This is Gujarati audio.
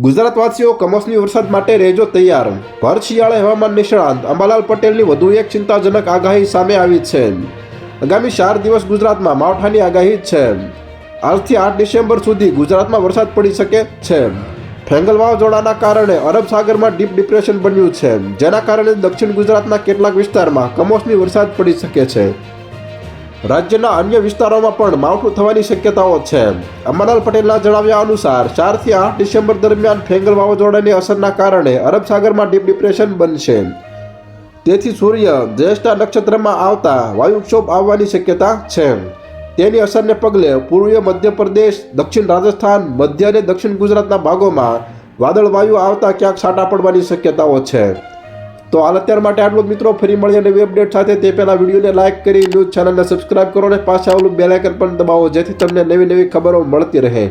ગુજરાતવાસીઓ કમોસમી વરસાદ માટે રહેજો તૈયાર. ભર શિયાળે હવામાન નિષ્ણાંત. અંબાલાલ પટેલની વધુ એક ચિંતાજનક આગાહી સામે આવી છે. આગામી ચાર દિવસ ગુજરાતમાં માવઠાની આગાહી છે. આજથી આઠ ડિસેમ્બર સુધી ગુજરાતમાં વરસાદ પડી શકે છે. ફેંગલ વાવાઝોડાના કારણે અરબ સાગરમાં ડીપ ડિપ્રેશન બન્યું છે. જેના કારણે દક્ષિણ ગુજરાતના કેટલાક વિસ્તારમાં કમોસમી વરસાદ પડી શકે છે. રાજ્યના અન્ય વિસ્તારોમાં પણ માવઠું થવાની શક્યતાઓ છે. અમરલાલ પટેલના જણાવ્યા અનુસાર ચારથી આઠ ડિસેમ્બર દરમિયાન ફેંગલ વાવાઝોડાની અસરના કારણે અરબ સાગરમાં ડીપ ડિપ્રેશન બનશે. તેથી સૂર્ય જ્યેષ્ઠા નક્ષત્રમાં આવતા વાયુક્ષોભ આવવાની શક્યતા છે. તેની અસરને પગલે પૂર્વીય મધ્યપ્રદેશ, દક્ષિણ રાજસ્થાન, મધ્ય અને દક્ષિણ ગુજરાતના ભાગોમાં વાદળ વાયુ આવતા ક્યાંક છાંટા પડવાની શક્યતાઓ છે. તો હાલ અત્યાર માટે આટલું જ મિત્રો, ફરી મળીએ નવી અપડેટ સાથે. તે પહેલાં વિડીયોને લાઇક કરી ન્યૂઝ ચેનલને સબસ્ક્રાઇબ કરો અને પાછા આવેલું બેલાઇકન પણ દબાવો, જેથી તમને નવી નવી ખબરો મળતી રહે.